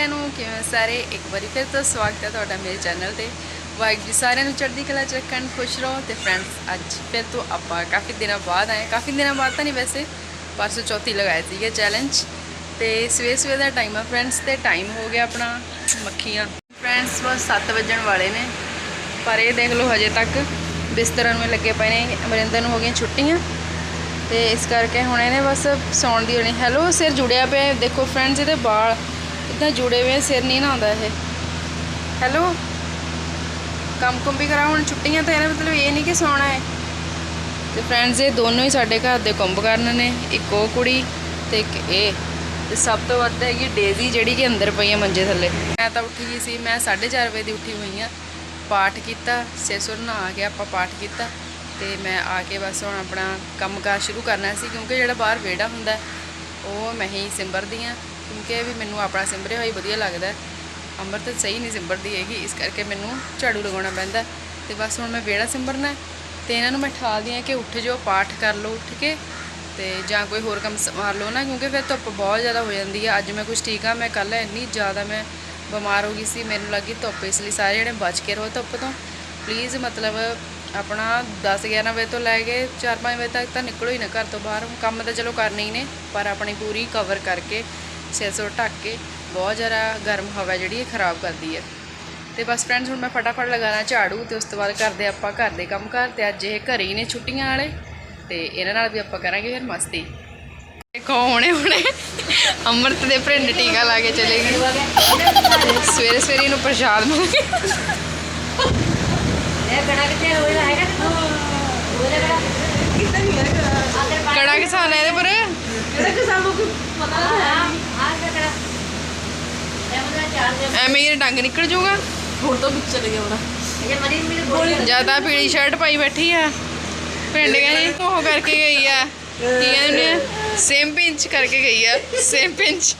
ਸਾਰਿਆਂ ਨੂੰ, ਕਿਵੇਂ ਸਾਰੇ? ਇੱਕ ਵਾਰੀ ਫਿਰ ਤੋਂ ਸਵਾਗਤ ਹੈ ਤੁਹਾਡਾ ਮੇਰੇ ਚੈਨਲ ਤੇ। ਵਾਹਿਗੁਰੂ ਜੀ ਸਾਰਿਆਂ ਨੂੰ ਚੜ੍ਹਦੀ ਕਲਾ ਚ ਰੱਖਣ, ਖੁਸ਼ ਰਹੋ ਤੇ ਫਰੈਂਡਸ ਅੱਜ ਫਿਰ ਤੋਂ ਆਪਾਂ ਕਾਫੀ ਦਿਨਾਂ ਬਾਅਦ ਆਏ। ਕਾਫੀ ਦਿਨਾਂ ਬਾਅਦ ਤਾਂ ਨਹੀਂ ਵੈਸੇ, ਪਰਸੋਂ ਚੌਥੀ ਲਗਾਏ ਸੀਗੇ ਚੈਲੰਜ ਤੇ ਸਵੇਰ ਸਵੇਰ ਦਾ ਟਾਈਮ ਆ ਫਰੈਂਡਸ ਤੇ ਟਾਈਮ ਹੋ ਗਿਆ ਆਪਣਾ ਮੱਖੀਆਂ। ਫਰੈਂਡਸ ਬਸ 7 ਵਜਣ ਵਾਲੇ ਨੇ, ਪਰ ਇਹ ਦੇਖ ਲਓ ਹਜੇ ਤੱਕ ਬਿਸਤਰਾਂ ਨੂੰ ਲੱਗੇ ਪਏ ਨੇ, ਅਮਰਿੰਦਰ ਨੂੰ ਹੋ ਗਈਆਂ ਛੁੱਟੀਆਂ। ਤੇ ਇਸ ਕਰਕੇ ਹੁਣ ਇਹਨੇ ਬਸ ਸੌਣ ਦੀ ਹੋਣੀ। ਹੈਲੋ ਸਿਰ ਜੁੜਿਆ ਪਿਆ ਦੇਖੋ ਫਰੈਂਡਸ ਇਹਦੇ ਵਾਲ ਇਦਾਂ ਜੁੜੇ ਹੋਏ ਆ, ਸਿਰ ਨਹੀਂ ਨਾ ਆਉਂਦਾ ਇਹ। ਹੈਲੋ ਕੰਮ ਕੁੰਮ ਵੀ ਕਰਾ ਹੁਣ ਛੁੱਟੀਆਂ ਤਾਂ ਇਹਦਾ ਮਤਲਬ ਇਹ ਨਹੀਂ ਕਿ ਸੌਣਾ ਹੈ। ਤੇ ਫਰੈਂਡਸ ਇਹ ਦੋਨੋਂ ਹੀ ਸਾਡੇ ਘਰ ਦੇ ਕੁੰਭ ਕਰਨ ਨੇ ਇੱਕ ਉਹ ਕੁੜੀ ਤੇ ਇੱਕ ਇਹ। ਤੇ ਸਭ ਤੋਂ ਵੱਧ ਹੈਗੀ ਡੇਜ਼ੀ ਜਿਹੜੀ ਕਿ ਅੰਦਰ ਪਈ ਹੈ ਮੰਜੇ ਥੱਲੇ। ਮੈਂ ਤਾਂ ਉੱਠੀ ਗਈ ਸੀ ਮੈਂ 4:30 ਵਜੇ ਦੀ ਉੱਠੀ ਹੋਈ ਹਾਂ ਪਾਠ ਕੀਤਾ ਸਿਰ ਸੁਰ ਨਹਾ ਕੇ ਆਪਾਂ ਪਾਠ ਕੀਤਾ। ਤੇ ਮੈਂ ਆ ਕੇ ਬਸ ਹੁਣ ਆਪਣਾ ਕੰਮਕਾਰ ਸ਼ੁਰੂ ਕਰਨਾ ਸੀ ਕਿਉਂਕਿ ਜਿਹੜਾ ਬਾਹਰ ਵਿਹੜਾ ਹੁੰਦਾ ਉਹ ਮੈਂ ਹੀ ਸਿੰਬਰਦੀ ਹਾਂ ਕਿਉਂਕਿ ਵੀ ਮੈਨੂੰ ਆਪਣਾ ਸਿੰਬਰਿਆ ਹੋਈ ਵਧੀਆ ਲੱਗਦਾ ਹੈ। ਅੰਮ੍ਰਿਤ ਸਹੀ ਨਹੀਂ ਸਿੰਬਰਦੀ ਹੈਗੀ, ਇਸ ਕਰਕੇ ਮੈਨੂੰ ਝਾੜੂ ਲਗਾਉਣਾ ਪੈਂਦਾ ਤੇ ਬਸ ਹੁਣ ਮੈਂ ਵਿਹੜਾ ਸਿੰਬਰਨਾ ਹੈ ਤੇ ਇਹਨਾਂ ਨੂੰ ਮੈਂ ਠਾਲਦੀ ਹਾਂ ਕਿ ਉੱਠ ਜਾਓ, ਪਾਠ ਕਰ ਲਓ ਉੱਠ ਕੇ ਤੇ ਜਾਂ ਕੋਈ ਹੋਰ ਕੰਮ ਸੰਭਾਲ ਲਓ ਨਾ, ਕਿਉਂਕਿ ਫਿਰ ਧੁੱਪ ਬਹੁਤ ਜ਼ਿਆਦਾ ਹੋ ਜਾਂਦੀ ਹੈ। ਅੱਜ ਮੈਂ ਕੁਝ ਠੀਕ ਆ ਮੈਂ ਕੱਲ ਇੰਨੀ ਜ਼ਿਆਦਾ ਮੈਂ ਬਿਮਾਰ ਹੋ ਗਈ ਸੀ, ਮੈਨੂੰ ਲੱਗੀ ਧੁੱਪ, ਇਸ ਲਈ ਸਾਰੇ ਜਿਹੜੇ ਬਚ ਕੇ ਰਹੋ ਧੁੱਪ ਤੋਂ। ਪਲੀਜ਼ ਮਤਲਬ ਆਪਣਾ 10 11 ਵਜੇ ਤੋਂ ਲੈ ਕੇ 4-5 ਵਜੇ ਤੱਕ ਤਾਂ ਨਿਕਲੋ ਹੀ ਨਾ ਘਰ ਤੋਂ ਬਾਹਰ। ਕੰਮ ਤਾਂ ਚਲੋ ਕਰਨੇ ਹੀ ਨੇ, ਪਰ ਆਪਣੀ ਪੂਰੀ ਕਵਰ ਕਰਕੇ ਸਿਰ ਸੁਰ ਢੱਕ ਕੇ ਬਹੁਤ ਜ਼ਿਆਦਾ ਗਰਮ ਹਵਾ ਜਿਹੜੀ ਇਹ ਖਰਾਬ ਕਰਦੀ ਹੈ। ਤੇ ਬਸ ਫਰੈਂਡਸ ਹੁਣ ਮੈਂ ਫਟਾਫਟ ਲਗਾਣਾ ਝਾੜੂ ਤੇ ਉਸ ਤੋਂ ਬਾਅਦ ਕਰਦੇ ਆਪਾਂ ਘਰ ਦੇ ਕੰਮ ਕਰ ਤੇ ਅੱਜ ਇਹ ਘਰੇ ਹੀ ਨੇ ਛੁੱਟੀਆਂ ਵਾਲੇ ਤੇ ਇਹਨਾਂ ਨਾਲ ਵੀ ਆਪਾਂ ਕਰਾਂਗੇ ਫਿਰ ਮਸਤੀ। ਕੌਣੇ ਹੁਣੇ? ਅੰਮ੍ਰਿਤ ਦੇ ਭਰਿੰਡ ਟੀਕਾ ਲਾ ਕੇ ਚਲੇਗੀ ਸਵੇਰੇ ਸਵੇਰੇ ਇਹਨੂੰ ਪ੍ਰਸ਼ਾਦ ਮਿਲ ਇਹ ਕੜਾ ਕਿੱਥੇ ਹੋਇਆ ਹੈਗਾ ਉਹਦੇ ਕੜਾ। ਕੜਾ ਕਿਸਾਨ ਇਹਦੇ ਪਰ? ਕਿਹੜਾ ਕਿ ਸਾਨੂੰ ਪਤਾ ਨਹੀਂ ਆ ਆ ਕੜਾ ਇਹ ਮੁੰਡਾ ਚਾਰ ਦੇ ਐਵੇਂ ਹੀ ਡੰਗ ਨਿਕਲ ਜਾਊਗਾ ਹੁਣ ਤਾਂ ਵਿੱਚ ਚਲੇ ਗਿਆ ਬੜਾ ਇਹ ਮਰੀਜ਼ ਮੇਰੇ ਗੋਲੀ ਜ਼ਿਆਦਾ ਪੀਲੀ ਸ਼ਰਟ ਪਾਈ ਬੈਠੀ ਆ ਪਿੰਡ ਗਈ ਉਹ ਕਰਕੇ ਗਈ ਆ ਕੀ ਕਹਿੰਦੇ ਨੇ ਸੇਮ ਪਿੰਚ ਕਰਕੇ ਗਈ ਆ ਸੇਮ ਪਿੰਚ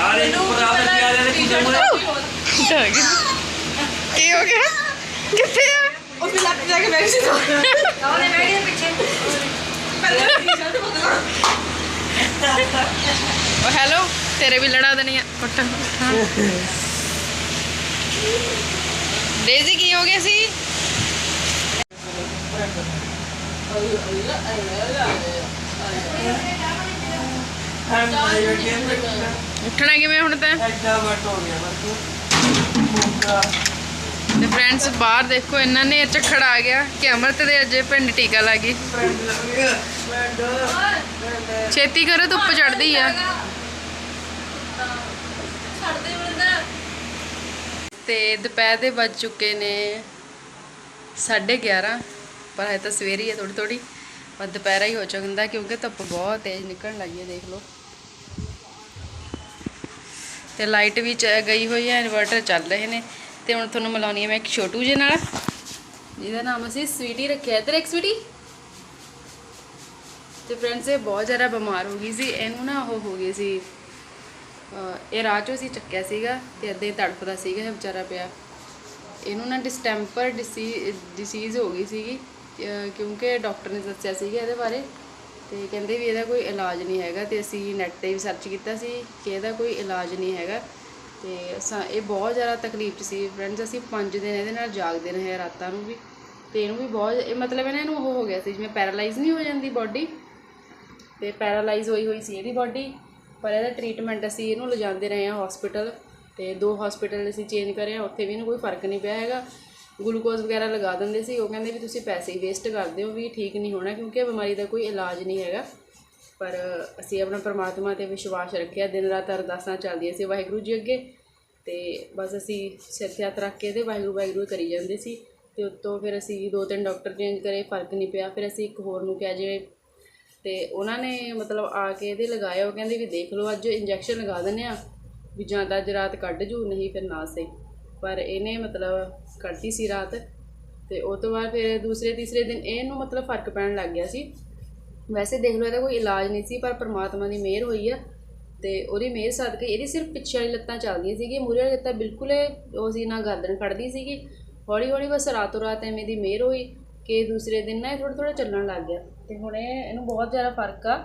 ਆਰੇ ਨੂੰ ਬਰਾਬਰ ਕੀ ਆ ਰਿਹਾ ਟੀ-ਸ਼ਰਟ ਡਰ ਗਈ ਕੀ ਹੋ ਗਿਆ ਕਿੱਥੇ ਆ ਉਹ ਵੀ ਲੱਗ ਜਾ ਕੇ ਬੈਠ ਸੀ ਉਹਨੇ ਬੈਠ ਗਿਆ ਪਿੱਛੇ ਪਹਿਲੇ ਟੀ-ਸ਼ਰਟ ਬਦਲਾ ਉਹ ਹੈਲੋ ਤੇਰੇ ਵੀ ਲੜਾ ਦੇਣੀ ਆ ਕੁੱਟ ਡੇਜ਼ੀ ਕੀ ਹੋ ਗਿਆ ਸੀ? ਉੱਠਣਾ ਕਿਵੇਂ ਹੁਣ ਤਾਂ? ਐਡਾ ਵਟ ਹੋ ਗਿਆ ਬਸ ਮੁੱਕਾ ਤੇ ਫਰੈਂਡਸ ਬਾਹਰ ਦੇਖੋ ਇਹਨਾਂ ਨੇ ਝੱਖੜ ਆ ਗਿਆ ਕਿ ਅਮਰਤ ਦੇ ਅਜੇ ਪਿੰਡ ਟੀਕਾ ਲੱਗੀ ਛੇਤੀ ਕਰੋ ਧੁੱਪ ਚੜਦੀ ਆ। ਤੇ ਦੁਪਹਿਰ ਦੇ ਵੱਜ ਚੁੱਕੇ ਨੇ 11:30 ਪਰ ਹੈ ਤਾਂ ਸਵੇਰ ਹੀ ਹੈ ਥੋੜੀ ਥੋੜੀ ਪਰ ਦੁਪਹਿਰਾ ਹੀ ਹੋ ਚੁੱਕਦਾ ਕਿਉਂਕਿ ਧੁੱਪ ਬਹੁਤ ਤੇਜ਼ ਨਿਕਲਣ ਲੱਗੀ ਹੈ ਦੇਖ ਲਓ। ਤੇ ਲਾਈਟ ਵੀ ਗਈ ਹੋਈ ਹੈ ਇਨਵਰਟਰ ਚੱਲ ਰਹੇ ਨੇ। ਤੇ ਹੁਣ ਤੁਹਾਨੂੰ ਮਿਲਾਉਣੀ ਹੈ ਮੈਂ ਇੱਕ ਛੋਟੂ ਜਿਹੇ ਨਾਲ। ਜਿਹਦਾ ਨਾਮ ਅਸੀਂ ਸਵੀਟੀ ਰੱਖਿਆ। ਤੇ ਇੱਕ ਸਵੀਟੀ। ਤੇ ਫਰੈਂਡਸ ਇਹ ਬਹੁਤ ਜ਼ਿਆਦਾ ਬਿਮਾਰ ਹੋ ਗਈ ਸੀ। ਇਹਨੂੰ ਨਾ ਉਹ ਹੋ ਗਈ ਸੀ ਇਹ ਰਾਹ ਚੋਂ ਅਸੀਂ ਚੱਕਿਆ ਸੀਗਾ ਤੇ ਅੱਧੇ ਤੜਫਦਾ ਸੀਗਾ ਇਹ ਵਿਚਾਰਾ ਪਿਆ। ਇਹਨੂੰ ਨਾ ਡਿਸਟੈਂਪਰ ਡਿਸੀਜ਼ ਹੋ ਗਈ ਸੀਗੀ ਕਿਉਂਕਿ ਡਾਕਟਰ ਨੇ ਦੱਸਿਆ ਸੀਗਾ ਇਹਦੇ ਬਾਰੇ ਤੇ ਕਹਿੰਦੇ ਵੀ ਇਹਦਾ ਕੋਈ ਇਲਾਜ ਨਹੀਂ ਹੈਗਾ ਤੇ ਅਸੀਂ ਨੈਟ ਤੇ ਵੀ ਸਰਚ ਕੀਤਾ ਸੀ ਕਿ ਇਹਦਾ ਕੋਈ ਇਲਾਜ ਨਹੀਂ ਹੈਗਾ। ਤੇ ਅਸਾਂ, ਇਹ ਬਹੁਤ ਜ਼ਿਆਦਾ ਤਕਲੀਫ 'ਚ ਸੀ ਫਰੈਂਡਸ ਅਸੀਂ 5 ਦਿਨ ਇਹਦੇ ਨਾਲ ਜਾਗਦੇ ਰਹੇ ਰਾਤਾਂ ਨੂੰ ਵੀ। ਤੇ ਇਹਨੂੰ ਵੀ ਬਹੁਤ ਇਹ ਮਤਲਬ ਇਹਨਾਂ ਨੂੰ ਉਹ ਹੋ ਗਿਆ ਸੀ ਜਿਵੇਂ ਪੈਰਾਲਾਈਜ਼ ਨਹੀਂ ਹੋ ਜਾਂਦੀ ਬਾਡੀ ਤੇ ਪੈਰਾਲਾਈਜ਼ ਹੋਈ ਹੋਈ ਸੀ ਇਹਦੀ ਬਾਡੀ ਪਰ ਇਹਦਾ ਟ੍ਰੀਟਮੈਂਟ ਅਸੀਂ ਇਹਨੂੰ ਲਿਜਾਂਦੇ ਰਹੇ ਹਾਂ ਹਸਪੀਟਲ ਤੇ ਦੋ ਹਸਪੀਟਲ ਅਸੀਂ ਚੇਂਜ ਕਰੇ ਆ ਉੱਥੇ ਵੀ ਇਹਨੂੰ ਕੋਈ ਫ਼ਰਕ ਨਹੀਂ ਪਿਆ ਹੈਗਾ। ਗਲੂਕੋਜ਼ ਵਗੈਰਾ ਲਗਾ ਦਿੰਦੇ ਸੀ, ਉਹ ਕਹਿੰਦੇ ਵੀ ਤੁਸੀਂ ਪੈਸੇ ਹੀ ਵੇਸਟ ਕਰਦੇ ਹੋ ਵੀ ਠੀਕ ਨਹੀਂ ਹੋਣਾ ਕਿਉਂਕਿ ਇਹ ਬਿਮਾਰੀ ਦਾ ਕੋਈ ਇਲਾਜ ਨਹੀਂ ਹੈਗਾ। ਪਰ ਅਸੀਂ ਆਪਣਾ ਪਰਮਾਤਮਾ ਤੇ ਵਿਸ਼ਵਾਸ ਰੱਖਿਆ, ਦਿਨ ਰਾਤ ਅਰਦਾਸਾਂ ਚੱਲਦੀਆਂ ਸੀ ਵਾਹਿਗੁਰੂ ਜੀ ਅੱਗੇ। ਤੇ ਬਸ ਅਸੀਂ ਸਿਰ ਤੇ ਰੱਖ ਕੇ ਤੇ ਵਾਹਿਗੁਰੂ ਵਾਹਿਗੁਰੂ ਕਰੀ ਜਾਂਦੇ ਸੀ। ਤੇ ਉੱਤੋਂ ਫਿਰ ਅਸੀਂ ਦੋ ਤਿੰਨ ਡਾਕਟਰ ਚੇਂਜ ਕਰੇ, ਫ਼ਰਕ ਨਹੀਂ ਪਿਆ। ਫਿਰ ਅਸੀਂ ਇੱਕ ਹੋਰ ਨੂੰ ਕਿਹਾ ਜਿਵੇਂ ਤੇ ਉਹਨਾਂ ਨੇ ਮਤਲਬ ਆ ਕੇ ਇਹਦੇ ਲਗਾਇਆ, ਉਹ ਕਹਿੰਦੇ ਵੀ ਦੇਖ ਲਓ, ਅੱਜ ਇੰਜੈਕਸ਼ਨ ਲਗਾ ਦਿੰਦੇ ਆ ਵੀ ਜਾਂ ਤਾਂ ਅੱਜ ਰਾਤ ਕੱਢ ਜੂ, ਨਹੀਂ ਫਿਰ ਨਾ ਸਹੀ। ਪਰ ਇਹਨੇ ਮਤਲਬ ਕੱਢੀ ਸੀ ਰਾਤ ਤੇ ਉਹ ਤੋਂ ਬਾਅਦ ਫਿਰ ਦੂਸਰੇ, ਤੀਸਰੇ ਦਿਨ ਇਹਨੂੰ ਮਤਲਬ ਫ਼ਰਕ ਪੈਣ ਲੱਗ ਗਿਆ ਸੀ। ਵੈਸੇ ਦੇਖ ਲਓ, ਇਹਦਾ ਕੋਈ ਇਲਾਜ ਨਹੀਂ ਸੀ, ਪਰ ਪ੍ਰਮਾਤਮਾ ਦੀ ਮਿਹਰ ਹੋਈ ਆ ਤੇ ਉਹਦੀ ਮਿਹਰ ਸਦਕੇ ਇਹਦੀ ਸਿਰਫ ਪਿੱਛੇ ਵਾਲੀ ਲੱਤਾਂ ਚੱਲਦੀਆਂ ਸੀਗੀਆਂ, ਮੂਹਰੇ ਵਾਲੀ ਲੱਤਾਂ ਬਿਲਕੁਲ ਇਹ- ਉਹ ਸੀ ਨਾ ਗਰਦਨ ਖੜਦੀ ਸੀਗੀ। ਹੌਲੀ ਹੌਲੀ ਬਸ ਰਾਤੋਂ ਰਾਤ ਐਵੇਂ ਦੀ ਮਿਹਰ ਹੋਈ ਕਿ ਦੂਸਰੇ ਦਿਨ ਨਾ ਇਹ ਥੋੜ੍ਹਾ ਥੋੜ੍ਹਾ ਚੱਲਣ ਲੱਗ ਗਿਆ ਅਤੇ ਹੁਣੇ ਇਹਨੂੰ ਬਹੁਤ ਜ਼ਿਆਦਾ ਫ਼ਰਕ ਆ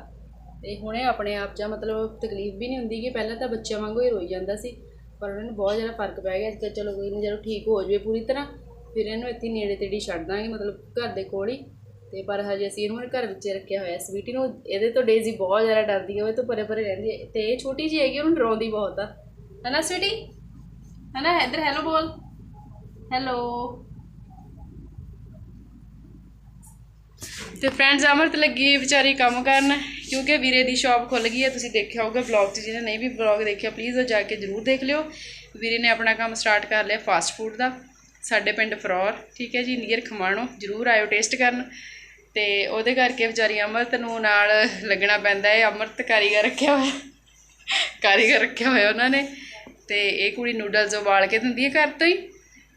ਅਤੇ ਹੁਣੇ ਆਪਣੇ ਆਪ 'ਚ ਮਤਲਬ ਤਕਲੀਫ ਵੀ ਨਹੀਂ ਹੁੰਦੀ ਕਿ ਪਹਿਲਾਂ ਤਾਂ ਬੱਚਿਆਂ ਵਾਂਗੂ ਹੀ ਰੋਈ ਜਾਂਦਾ ਸੀ, ਪਰ ਉਹਨਾਂ ਨੂੰ ਬਹੁਤ ਜ਼ਿਆਦਾ ਫ਼ਰਕ ਪੈ ਗਿਆ, ਅੱਜ ਕੱਲ੍ਹ ਚਲੋ ਕੋਈ ਨਹੀਂ ਜਦੋਂ ਠੀਕ ਹੋ ਜਾਵੇ ਪੂਰੀ ਤਰ੍ਹਾਂ, ਫਿਰ ਇਹਨੂੰ ਇੱਥੇ ਨੇੜੇ ਤੇੜੀ ਛੱਡ ਦਾਂਗੇ ਮਤਲਬ ਘਰ ਦੇ ਕੋਲ ਹੀ ਤੇ ਪਰ ਹਜੇ ਅਸੀਂ ਇਹਨੂੰ ਘਰ ਵਿੱਚ ਰੱਖਿਆ ਹੋਇਆ ਸਵੀਟੀ ਨੂੰ ਇਹਦੇ ਤੋਂ ਡੇਜ਼ੀ ਬਹੁਤ ਜ਼ਿਆਦਾ ਡਰਦੀ ਹੈ ਉਹ ਤੋਂ ਪਰੇ ਪਰੇ ਰਹਿੰਦੀ ਹੈ ਤੇ ਇਹ ਛੋਟੀ ਜਿਹੀ ਹੈਗੀ ਉਹਨੂੰ ਡਰਾਉਂਦੀ ਬਹੁਤ ਆ। ਹਨਾ ਸਵੀਟੀ ਹਨਾ, ਇੱਧਰ ਹੈਲੋ ਬੋਲ। ਹੈਲੋ ਤੇ ਫਰੈਂਡਸ ਅਮਰਤ ਲੱਗੀ ਹੈ ਵਿਚਾਰੀ ਕੰਮ ਕਰਨ, ਕਿਉਂਕਿ ਵੀਰੇ ਦੀ ਸ਼ਾਪ ਖੁੱਲ ਗਈ ਹੈ, ਤੁਸੀਂ ਦੇਖਿਆ ਹੋਊਗਾ ਵਲੌਗ 'ਚ, ਜਿਹਨੇ ਨਹੀਂ ਵੀ ਵਲੌਗ ਦੇਖਿਆ ਪਲੀਜ਼ ਉਹ ਜਾ ਕੇ ਜਰੂਰ ਦੇਖ ਲਿਓ। ਵੀਰੇ ਨੇ ਆਪਣਾ ਕੰਮ ਸਟਾਰਟ ਕਰ ਲਿਆ ਫਾਸਟ ਫੂਡ ਦਾ, ਸਾਡੇ ਪਿੰਡ ਫਰੌਰ, ਠੀਕ ਹੈ ਜੀ ਨੀਅਰ ਖਮਾਣੋ, ਜਰੂਰ ਆਇਓ ਟੇਸਟ ਕਰਨ। ਤੇ ਉਹਦੇ ਕਰਕੇ ਵਿਚਾਰੀ ਅਮਰਤ ਨੂੰ ਨਾਲ ਲੱਗਣਾ ਪੈਂਦਾ ਹੈ, ਅਮਰਤ ਕਾਰੀਗਰ ਰੱਖਿਆ ਹੋਇਆ, ਕਾਰੀਗਰ ਰੱਖਿਆ ਹੋਇਆ ਉਹਨਾਂ ਨੇ। ਤੇ ਇਹ ਕੁੜੀ ਨੂਡਲਸ ਉਬਾਲ ਕੇ ਦਿੰਦੀ ਹੈ ਘਰ ਤੋਂ ਹੀ,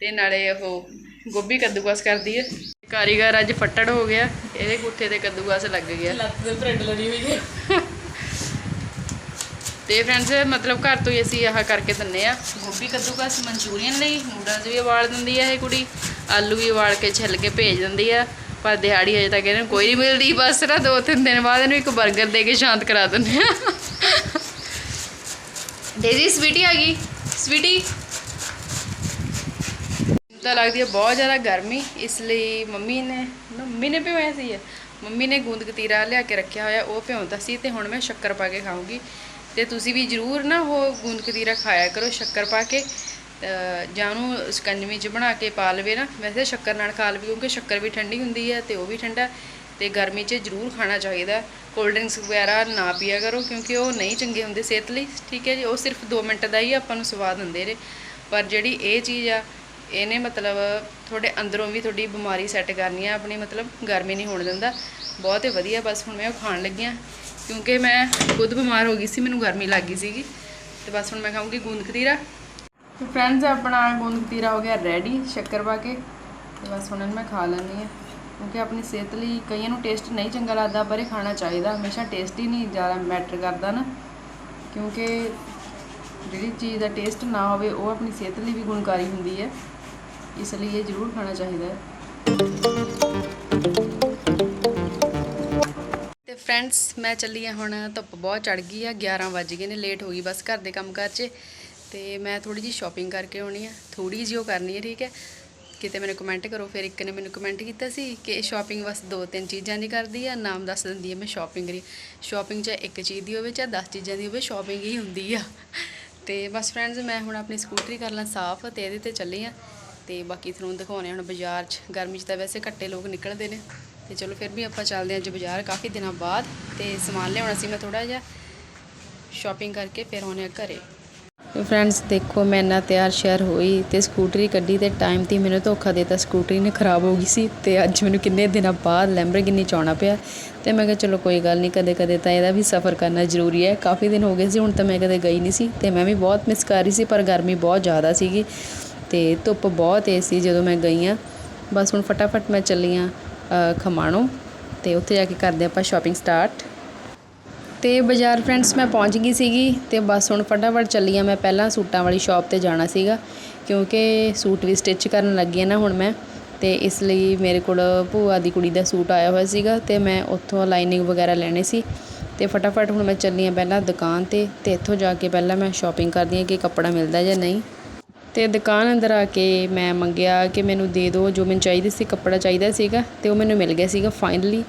ਤੇ ਨਾਲੇ ਉਹ ਗੋਭੀ ਕੱਦੂਕਸ ਕਰਦੀ ਹੈ। ਕਾਰੀਗਰ ਅੱਜ ਫੱਟੜ ਹੋ ਗਿਆ ਇਹਦੇ ਗੁੱਠੇ ਤੇ ਕੱਦੂਕਸ ਲੱਗ ਗਿਆ। ਲੱਤ ਦੇ ਪ੍ਰਿੰਟ ਲੜੀ ਹੋਈ ਹੈ ਤੇ ਫਰੈਂਡਸ ਮਤਲਬ ਘਰ ਤੋਂ ਹੀ ਅਸੀਂ ਆਹ ਕਰਕੇ ਦਿੰਨੇ ਆ। ਗੋਭੀ ਕੱਦੂਕਸ ਮਨਚੂਰੀਅਨ ਲਈ ਨੂਡਲਸ ਵੀ ਉਬਾਲ ਦਿੰਦੀ ਆ ਇਹ ਕੁੜੀ ਆਲੂ ਵੀ ਉਬਾਲ ਕੇ ਛਿੱਲ ਕੇ ਭੇਜ ਦਿੰਦੀ ਆ ਪਰ ਦਿਹਾੜੀ ਹਜੇ ਤੱਕ ਇਹਨੂੰ ਕੋਈ ਨਹੀਂ ਮਿਲਦੀ ਬਸ ਨਾ ਦੋ ਤਿੰਨ ਦਿਨ ਬਾਅਦ ਇਹਨੂੰ ਇੱਕ 버ਗਰ ਦੇ ਕੇ ਸ਼ਾਂਤ ਕਰਾ ਦਿੰਦੇ ਆ। ਡੇਜ਼ੀ ਸਵੀਟੀ ਆ ਗਈ। ਸਵੀਟੀ ਤਾਂ ਲੱਗਦੀ ਹੈ ਬਹੁਤ ਜ਼ਿਆਦਾ ਗਰਮੀ, ਇਸ ਲਈ ਮੰਮੀ ਨੇ ਮੰਮੀ ਨੇ ਭਿਓਇਆ ਸੀ ਇਹ। ਮੰਮੀ ਨੇ ਗੂੰਦ ਕਤੀਰਾ ਲਿਆ ਕੇ ਰੱਖਿਆ ਹੋਇਆ, ਉਹ ਭਿਉਂਦਾ ਸੀ ਤੇ ਹੁਣ ਮੈਂ ਸ਼ੱਕਰ ਪਾ ਕੇ ਖਾਊਂਗੀ। ਤੇ ਤੁਸੀਂ ਵੀ ਜਰੂਰ ਨਾ ਉਹ ਗੂੰਦ ਕਤੀਰਾ ਖਾਇਆ ਕਰੋ, ਸ਼ੱਕਰ ਪਾ ਕੇ। ਜਾਂ ਉਹਨੂੰ ਸਕੰਜਵੀ ਚ ਬਣਾ ਕੇ ਪਾ ਲਵੇ ਨਾ। ਵੈਸੇ ਸ਼ੱਕਰ ਨਾਲ ਖਾ ਲਵੇ, ਕਿਉਂਕਿ ਸ਼ੱਕਰ ਵੀ ਠੰਡੀ ਹੁੰਦੀ ਹੈ ਤੇ ਉਹ ਵੀ ਠੰਡਾ ਤੇ ਗਰਮੀ 'ਚ ਜਰੂਰ ਖਾਣਾ ਚਾਹੀਦਾ ਕੋਲਡ ਡਰਿੰਕਸ ਵਗੈਰਾ ਨਾ ਪੀਆ ਕਰੋ, ਕਿਉਂਕਿ ਉਹ ਨਹੀਂ ਚੰਗੇ ਹੁੰਦੇ ਸਿਹਤ ਲਈ। ਠੀਕ ਹੈ ਜੀ, ਉਹ ਸਿਰਫ 2 ਮਿੰਟ ਦਾ ਹੀ ਆਪਾਂ ਨੂੰ ਸਵਾਦ ਦਿੰਦੇ ਨੇ। ਪਰ ਜਿਹੜੀ ਇਹ ਚੀਜ਼ ਆ ਇਹਨੇ ਮਤਲਬ ਤੁਹਾਡੇ ਅੰਦਰੋਂ ਵੀ ਤੁਹਾਡੀ ਬਿਮਾਰੀ ਸੈੱਟ ਕਰਨੀ ਆ, ਆਪਣੀ ਮਤਲਬ ਗਰਮੀ ਨਹੀਂ ਹੋਣ ਦਿੰਦਾ। ਬਹੁਤ ਹੀ ਵਧੀਆ, ਬਸ ਹੁਣ ਮੈਂ ਉਹ ਖਾਣ ਲੱਗੀ ਹਾਂ ਕਿਉਂਕਿ ਮੈਂ ਖੁਦ ਬਿਮਾਰ ਹੋ ਗਈ ਸੀ, ਮੈਨੂੰ ਗਰਮੀ ਲੱਗ ਗਈ ਸੀਗੀ। ਤੇ ਬਸ ਹੁਣ ਮੈਂ ਖਾਊਂਗੀ ਗੂੰਦ ਕਤੀਰਾ। ਤੇ ਫਰੈਂਡਸ ਆਪਣਾ ਗੂੰਦ ਕਤੀਰਾ ਹੋ ਗਿਆ ਰੈਡੀ ਸ਼ੱਕਰ ਪਾ ਕੇ। ਤੇ ਬਸ ਹੁਣ ਇਹਨੂੰ ਮੈਂ ਖਾ ਲੈਂਦੀ ਹਾਂ ਕਿਉਂਕਿ ਆਪਣੀ ਸਿਹਤ ਲਈ ਕਈਆਂ ਨੂੰ ਟੇਸਟ ਨਹੀਂ ਚੰਗਾ ਲੱਗਦਾ, ਪਰ ਇਹ ਖਾਣਾ ਚਾਹੀਦਾ। ਹਮੇਸ਼ਾ ਟੇਸਟ ਹੀ ਨਹੀਂ ਜ਼ਿਆਦਾ ਮੈਟਰ ਕਰਦਾ ਨਾ। ਕਿਉਂਕਿ ਜਿਹੜੀ ਚੀਜ਼ ਦਾ ਟੇਸਟ ਨਾ ਹੋਵੇ, ਉਹ ਆਪਣੀ ਸਿਹਤ ਲਈ ਵੀ ਗੁਣਕਾਰੀ ਹੁੰਦੀ ਹੈ। ਇਸ ਲਈ ਇਹ ਜ਼ਰੂਰ ਖਾਣਾ ਚਾਹੀਦਾ ਹੈ। ਤੇ ਫਰੈਂਡਸ ਮੈਂ ਚੱਲੀ ਆ ਹੁਣ, ਧੁੱਪ ਬਹੁਤ ਚੜ ਗਈ ਆ 11 ਵੱਜ ਗਏ ਨੇ ਲੇਟ ਹੋ ਗਈ ਬਸ ਘਰ ਦੇ ਕੰਮ ਕਾਰ 'ਚ। ਤੇ ਮੈਂ ਥੋੜੀ ਜੀ ਸ਼ਾਪਿੰਗ ਕਰਕੇ ਆਉਣੀ ਆ ਥੋੜੀ ਜਿਹੀ ਉਹ ਕਰਨੀ ਹੈ ਠੀਕ ਹੈ। ਕਿਤੇ ਮੈਨੂੰ ਕਮੈਂਟ ਕਰੋ, ਫਿਰ ਇੱਕ ਨੇ ਮੈਨੂੰ ਕਮੈਂਟ ਕੀਤਾ ਸੀ ਕਿ ਸ਼ਾਪਿੰਗ ਬਸ ਦੋ ਤਿੰਨ ਚੀਜ਼ਾਂ ਦੀ ਕਰਦੀ ਆ, ਨਾਮ ਦੱਸ ਦਿੰਦੀ ਆ, ਮੈਂ ਸ਼ਾਪਿੰਗ ਕਰੀ ਸ਼ਾਪਿੰਗ ਚਾਹੇ ਇੱਕ ਚੀਜ਼ ਦੀ ਹੋਵੇ ਚਾਹੇ 10 ਚੀਜ਼ਾਂ ਦੀ ਹੋਵੇ ਸ਼ਾਪਿੰਗ ਹੀ ਹੁੰਦੀ ਆ। ਤੇ ਬਸ ਫਰੈਂਡਸ ਮੈਂ ਹੁਣ ਆਪਣੀ ਸਕੂਟਰੀ ਕਰ ਲਾਂ ਸਾਫ਼ ਤੇ ਇਹਦੇ ਤੇ ਚੱਲੀ ਆ ਤੇ ਬਾਕੀ ਤੁਹਾਨੂੰ ਦਿਖਾਉਣੇ ਹੁਣ ਬਾਜ਼ਾਰ 'ਚ। ਗਰਮੀ 'ਚ ਤਾਂ ਵੈਸੇ ਘੱਟੇ ਲੋਕ ਨਿਕਲਦੇ ਨੇ। ਤੇ ਚਲੋ ਫਿਰ ਵੀ ਆਪਾਂ ਚੱਲਦੇ ਹਾਂ ਅੱਜ ਬਾਜ਼ਾਰ ਕਾਫੀ ਦਿਨਾਂ ਬਾਅਦ। ਤੇ ਸਮਾਨ ਲਿਆਉਣਾ ਸੀ ਮੈਂ ਥੋੜਾ ਜਿਹਾ। ਸ਼ਾਪਿੰਗ ਕਰਕੇ ਫਿਰ ਆਉਣੇ ਆ ਘਰੇ। ਫਰੈਂਡਸ ਦੇਖੋ ਮੈਂ ਇੰਨਾ ਤਿਆਰ ਸ਼ਿਆਰ ਹੋਈ ਤੇ ਸਕੂਟਰੀ ਕੱਢੀ ਤੇ ਟਾਈਮ ਤੇ ਮੈਨੂੰ ਧੋਖਾ ਦੇਤਾ। ਸਕੂਟਰੀ ਨੇ ਖਰਾਬ ਹੋ ਗਈ ਸੀ ਤੇ ਅੱਜ ਮੈਨੂੰ ਕਿੰਨੇ ਦਿਨਾਂ ਬਾਅਦ ਲੈਂਬਰਗਿਨੀ ਚਾਉਣਾ ਪਿਆ। ਤੇ ਮੈਂ ਕਿਹਾ ਚਲੋ ਕੋਈ ਗੱਲ ਨਹੀਂ ਕਦੇ ਕਦੇ ਤਾਂ ਇਹਦਾ ਵੀ ਸਫ਼ਰ ਕਰਨਾ ਜ਼ਰੂਰੀ ਹੈ। ਕਾਫੀ ਦਿਨ ਹੋ ਗਏ ਸੀ, ਹੁਣ ਤਾਂ ਮੈਂ ਕਦੇ ਗਈ ਨਹੀਂ ਸੀ। ਤੇ ਮੈਂ ਵੀ ਬਹੁਤ ਮਿਸ ਕਰ ਰਹੀ ਸੀ, ਪਰ ਗਰਮੀ ਬਹੁਤ ਜ਼ਿਆਦਾ ਸੀਗੀ। ਤੇ ਧੁੱਪ ਬਹੁਤ ਤੇਜ਼ ਸੀ ਜਦੋਂ ਮੈਂ ਗਈ ਆ। ਬਸ ਹੁਣ ਫਟਾਫਟ ਮੈਂ ਚੱਲੀ ਆ ਖਮਾਣੋ ਤੇ ਉੱਥੇ ਜਾ ਕੇ ਕਰਦੇ ਆਪਾਂ ਸ਼ਾਪਿੰਗ ਸਟਾਰਟ ਤੇ ਬਾਜ਼ਾਰ ਫਰੈਂਡਸ ਮੈਂ ਪਹੁੰਚ ਗਈ ਸੀਗੀ ਤੇ ਬਸ ਹੁਣ ਫਟਾਫਟ ਚੱਲੀ ਆ ਮੈਂ ਪਹਿਲਾਂ ਸੂਟਾਂ ਵਾਲੀ ਸ਼ਾਪ ਤੇ ਜਾਣਾ ਸੀਗਾ, ਕਿਉਂਕਿ ਸੂਟ ਵੀ ਸਟਿਚ ਕਰਨ ਲੱਗੀ ਆ ਨਾ ਹੁਣ ਮੈਂ। ਤੇ ਇਸ ਲਈ ਮੇਰੇ ਕੋਲ ਭੂਆ ਦੀ ਕੁੜੀ ਦਾ ਸੂਟ ਆਇਆ ਹੋਇਆ ਸੀਗਾ ਤੇ ਮੈਂ ਉੱਥੋਂ ਲਾਈਨਿੰਗ ਵਗੈਰਾ ਲੈਣੇ ਸੀ। ਤੇ ਫਟਾਫਟ ਹੁਣ ਮੈਂ ਚੱਲੀ ਆ ਪਹਿਲਾਂ ਦੁਕਾਨ ਤੇ ਤੇ ਇੱਥੋਂ ਜਾ ਕੇ ਪਹਿਲਾਂ ਮੈਂ ਸ਼ਾਪਿੰਗ ਕਰਦੀ ਆ ਕਿ ਕੱਪੜਾ ਮਿਲਦਾ ਜਾਂ ਨਹੀਂ। ਅਤੇ ਦੁਕਾਨ ਅੰਦਰ ਆ ਕੇ ਮੈਂ ਮੰਗਿਆ ਕਿ ਮੈਨੂੰ ਦੇ ਦਿਓ, ਜੋ ਮੈਨੂੰ ਚਾਹੀਦੀ ਸੀ, ਕੱਪੜਾ ਚਾਹੀਦਾ ਸੀਗਾ ਅਤੇ ਉਹ ਮੈਨੂੰ ਮਿਲ ਗਿਆ ਸੀਗਾ ਫਾਈਨਲੀ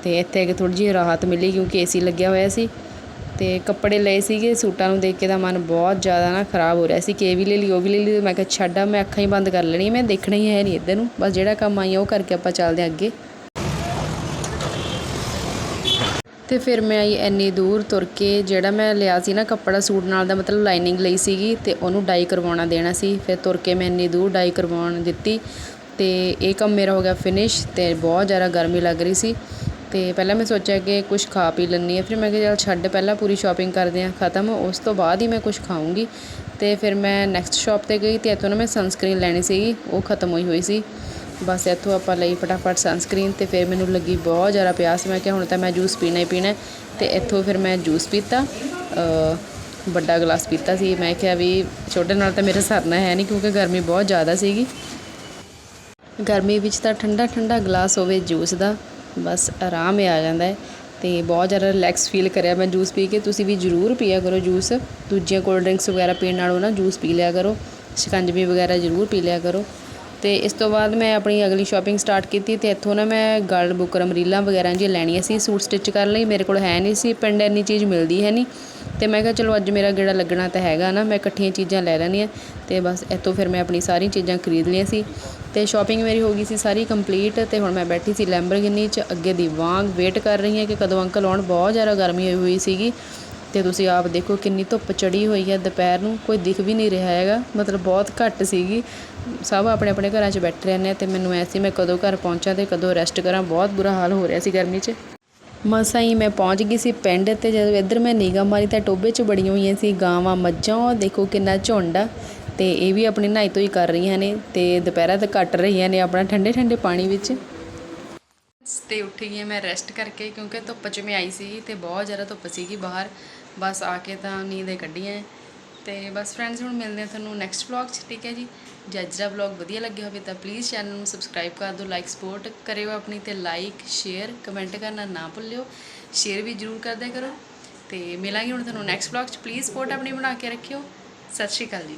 ਅਤੇ ਇੱਥੇ ਆ ਕੇ ਥੋੜੀ ਜਿਹੀ ਰਾਹਤ ਮਿਲੀ ਕਿਉਂਕਿ ਏਸੀ ਲੱਗਿਆ ਹੋਇਆ ਸੀ। ਅਤੇ ਕੱਪੜੇ ਲਏ ਸੀਗੇ, ਸੂਟਾਂ ਨੂੰ ਦੇਖ ਕੇ ਤਾਂ ਮਨ ਬਹੁਤ ਜ਼ਿਆਦਾ ਨਾ ਖਰਾਬ ਹੋ ਰਿਹਾ ਸੀ ਕਿ ਇਹ ਵੀ ਲੈ ਲਈ, ਉਹ ਵੀ ਲੈ ਲਈ। ਮੈਂ ਕਿਹਾ, ਛੱਡਾ ਮੈਂ ਅੱਖਾਂ ਹੀ ਬੰਦ ਕਰ ਲੈਣੀ ਮੈਂ ਦੇਖਣਾ ਹੀ ਹੈ ਨਹੀਂ ਇੱਧਰ ਨੂੰ। ਬਸ ਜਿਹੜਾ ਕੰਮ ਆਈ ਉਹ ਕਰਕੇ ਆਪਾਂ ਚੱਲਦੇ ਹਾਂ ਅੱਗੇ। ਅਤੇ ਫਿਰ ਮੈਂ ਆਈ ਇੰਨੀ ਦੂਰ ਤੁਰ ਕੇ ਜਿਹੜਾ ਮੈਂ ਲਿਆ ਸੀ ਨਾ ਕੱਪੜਾ ਸੂਟ ਨਾਲ ਦਾ ਮਤਲਬ ਲਾਈਨਿੰਗ ਲਈ ਸੀਗੀ ਅਤੇ ਉਹਨੂੰ ਡਾਈ ਕਰਵਾਉਣਾ ਦੇਣਾ ਸੀ। ਫਿਰ ਤੁਰ ਕੇ ਮੈਂ ਇੰਨੀ ਦੂਰ ਡਾਈ ਕਰਵਾਉਣ ਦਿੱਤੀ ਅਤੇ ਇਹ ਕੰਮ ਮੇਰਾ ਹੋ ਗਿਆ ਫਿਨਿਸ਼ ਅਤੇ ਬਹੁਤ ਜ਼ਿਆਦਾ ਗਰਮੀ ਲੱਗ ਰਹੀ ਸੀ। ਅਤੇ ਪਹਿਲਾਂ ਮੈਂ ਸੋਚਿਆ ਕਿ ਕੁਝ ਖਾ ਪੀ ਲੈਂਦੀ ਹਾਂ। ਫਿਰ ਮੈਂ ਕਿਹਾ ਚੱਲ ਛੱਡ, ਪਹਿਲਾਂ ਪੂਰੀ ਸ਼ਾਪਿੰਗ ਕਰਦੇ ਹਾਂ, ਖਤਮ। ਉਸ ਤੋਂ ਬਾਅਦ ਹੀ ਮੈਂ ਕੁਝ ਖਾਊਂਗੀ। ਅਤੇ ਫਿਰ ਮੈਂ ਨੈਕਸਟ ਸ਼ਾਪ ਤੇ ਗਈ ਅਤੇ ਇੱਥੋਂ ਨਾ ਮੈਂ ਸਨਸਕ੍ਰੀਨ ਲੈਣੀ ਸੀਗੀ, ਉਹ ਖਤਮ ਹੋਈ ਹੋਈ ਸੀ। ਬਸ ਇੱਥੋਂ ਆਪਾਂ ਲਈ ਫਟਾਫਟ ਸਨਸਕ੍ਰੀਨ ਤੇ ਫਿਰ ਮੈਨੂੰ ਲੱਗੀ ਬਹੁਤ ਜ਼ਿਆਦਾ ਪਿਆਸ। ਮੈਂ ਕਿਹਾ ਹੁਣ ਤਾਂ ਮੈਂ ਜੂਸ ਪੀਣਾ ਹੀ ਪੀਣਾ ਹੈ। ਤੇ ਇੱਥੋਂ ਫਿਰ ਮੈਂ ਜੂਸ ਪੀਤਾ ਵੱਡਾ ਗਲਾਸ ਪੀਤਾ ਸੀ। ਮੈਂ ਕਿਹਾ ਵੀ ਛੋਟੇ ਨਾਲ ਤਾਂ ਮੇਰੇ ਸਰਨਾ ਹੈ ਨਹੀਂ ਕਿਉਂਕਿ ਗਰਮੀ ਬਹੁਤ ਜ਼ਿਆਦਾ ਸੀਗੀ। ਗਰਮੀ ਵਿੱਚ ਤਾਂ ਠੰਡਾ ਠੰਡਾ ਗਲਾਸ ਹੋਵੇ ਜੂਸ ਦਾ, ਬਸ ਆਰਾਮ ਹੀ ਆ ਜਾਂਦਾ ਹੈ ਤੇ ਬਹੁਤ ਜ਼ਿਆਦਾ ਰਿਲੈਕਸ ਫੀਲ ਕਰਿਆ ਮੈਂ ਜੂਸ ਪੀ ਕੇ। ਤੁਸੀਂ ਵੀ ਜ਼ਰੂਰ ਪੀਆ ਕਰੋ ਜੂਸ ਦੂਜੀਆਂ ਕੋਲਡ ਡਰਿੰਕਸ ਵਗੈਰਾ ਪੀਣ ਨਾਲੋਂ ਨਾ ਜੂਸ ਪੀ ਲਿਆ ਕਰੋ। ਸ਼ਿਕੰਜਵੀ ਵਗੈਰਾ ਜ਼ਰੂਰ ਪੀ ਲਿਆ ਕਰੋ। ਤੇ ਇਸ ਤੋਂ ਬਾਅਦ ਮੈਂ ਆਪਣੀ ਅਗਲੀ ਸ਼ਾਪਿੰਗ ਸਟਾਰਟ ਕੀਤੀ ਤੇ ਇੱਥੋਂ ਨਾ ਮੈਂ ਗਲ ਬੁਕਰਮ ਰੀਲਾਂ ਵਗੈਰਾ ਜੀ ਲੈਣੀਆਂ ਸੀ, ਸੂਟ ਸਟਿਚ ਕਰਨ ਲਈ, ਮੇਰੇ ਕੋਲ ਹੈ ਨਹੀਂ ਸੀ, ਪਿੰਡ ਇੰਨੀ ਚੀਜ਼ ਮਿਲਦੀ ਹੈ ਨਹੀਂ। ਤੇ ਮੈਂ ਕਿਹਾ ਚਲੋ ਅੱਜ ਮੇਰਾ ਗੇੜਾ ਲੱਗਣਾ ਤਾਂ ਹੈਗਾ ਨਾ, ਮੈਂ ਇਕੱਠੀਆਂ ਚੀਜ਼ਾਂ ਲੈ ਲੈਣੀਆਂ ਤੇ ਬਸ ਇੱਥੋਂ ਫਿਰ ਮੈਂ ਆਪਣੀ ਸਾਰੀ ਚੀਜ਼ਾਂ ਖਰੀਦ ਲਈਆਂ ਸੀ। ਤੇ ਸ਼ਾਪਿੰਗ ਮੇਰੀ ਹੋ ਗਈ ਸੀ ਸਾਰੀ ਕੰਪਲੀਟ ਤੇ ਹੁਣ ਮੈਂ ਬੈਠੀ ਸੀ ਲੈਂਬਰਗਿਨੀ 'ਚ, ਅੱਗੇ ਦੀ ਵਾਂਗ ਵੇਟ ਕਰ ਰਹੀ ਹਾਂ ਕਿ ਕਦੋਂ ਅੰਕਲ ਆਉਣ, ਬਹੁਤ ਜ਼ਿਆਦਾ ਗਰਮੀ ਹੋਈ ਹੋਈ ਸੀਗੀ। ਤੇ ਤੁਸੀਂ ਆਪ ਦੇਖੋ ਕਿੰਨੀ ਧੁੱਪ ਚੜੀ ਹੋਈ ਹੈ, ਦੁਪਹਿਰ ਨੂੰ ਕੋਈ ਦਿਖ ਵੀ ਨਹੀਂ ਰਿਹਾ ਹੈਗਾ, ਮਤਲਬ ਬਹੁਤ ਘੱਟ ਸੀਗੀ। ਸਭ ਆਪਣੇ ਆਪਣੇ ਘਰਾਂ 'ਚ ਬੈਠੇ ਰਹਿੰਦੇ ਆ ਤੇ ਮੈਨੂੰ ਐਸੀ ਮੈਂ ਕਦੋਂ ਘਰ ਪਹੁੰਚਾਂ ਤੇ ਕਦੋਂ ਰੈਸਟ ਕਰਾਂ, ਬਹੁਤ ਬੁਰਾ ਹਾਲ ਹੋ ਰਿਹਾ ਸੀ ਗਰਮੀ 'ਚ। ਮਸਾਂ ਹੀ ਮੈਂ ਪਹੁੰਚ ਗਈ ਸੀ ਪਿੰਡ ਤੇ ਜਦੋਂ ਇੱਧਰ ਮੈਂ ਨਿਗਾਹ ਮਾਰੀ ਤਾਂ ਟੋਬੇ 'ਚ ਬੜੀਆਂ ਹੋਈਆਂ ਸੀ ਗਾਵਾਂ, ਮੱਝਾਂ ਦੇਖੋ ਕਿੰਨਾ ਝੁੰਡ ਆ। ਤੇ ਇਹ ਵੀ ਆਪਣੀ ਨਹਾਈ ਧੋਈ ਕਰ ਰਹੀਆਂ ਨੇ ਤੇ ਦੁਪਹਿਰਾਂ ਤੇ ਕੱਟ ਰਹੀਆਂ ਨੇ ਆਪਣਾ ਠੰਡੇ ਠੰਡੇ ਪਾਣੀ ਵਿੱਚ। ਤੇ ਉੱਠ ਗਈ ਹਾਂ ਮੈਂ ਰੈਸਟ ਕਰਕੇ ਕਿਉਂਕਿ ਧੁੱਪ 'ਚ ਮੈਂ ਆਈ ਸੀ ਤੇ ਬਹੁਤ ਜ਼ਿਆਦਾ ਧੁੱਪ ਸੀਗੀ ਬਾਹਰ। ਬਸ ਆ ਕੇ ਤਾਂ ਨੀਂਦੇ ਕੱਢੀਆਂ। ਹੈ। ਤੇ ਬਸ ਫਰੈਂਡਸ ਹੁਣ ਮਿਲਦੇ ਹਾਂ ਤੁਹਾਨੂੰ ਨੈਕਸਟ ਵਲੌਗ 'ਚ, ਠੀਕ ਹੈ ਜੀ? ਜੇ ਅੱਜ ਦਾ ਵਲੌਗ ਵਧੀਆ ਲੱਗਿਆ ਹੋਵੇ ਤਾਂ ਪਲੀਜ਼ ਚੈਨਲ ਨੂੰ ਸਬਸਕ੍ਰਾਈਬ ਕਰ ਦਿਓ ਲਾਈਕ ਸਪੋਰਟ ਕਰਿਓ ਆਪਣੀ ਤੇ ਲਾਈਕ ਸ਼ੇਅਰ ਕਮੈਂਟ ਕਰਨਾ ਨਾ ਭੁੱਲਿਓ। ਸ਼ੇਅਰ ਵੀ ਜਰੂਰ ਕਰਦਿਆ ਕਰੋ। ਤੇ ਮਿਲਾਂਗੇ ਹੁਣ ਤੁਹਾਨੂੰ ਨੈਕਸਟ ਵਲੌਗ 'ਚ। ਪਲੀਜ਼ ਸਪੋਰਟ ਆਪਣੀ ਬਣਾ ਕੇ ਰੱਖਿਓ। ਸਤਿ ਸ਼੍ਰੀ ਅਕਾਲ ਜੀ।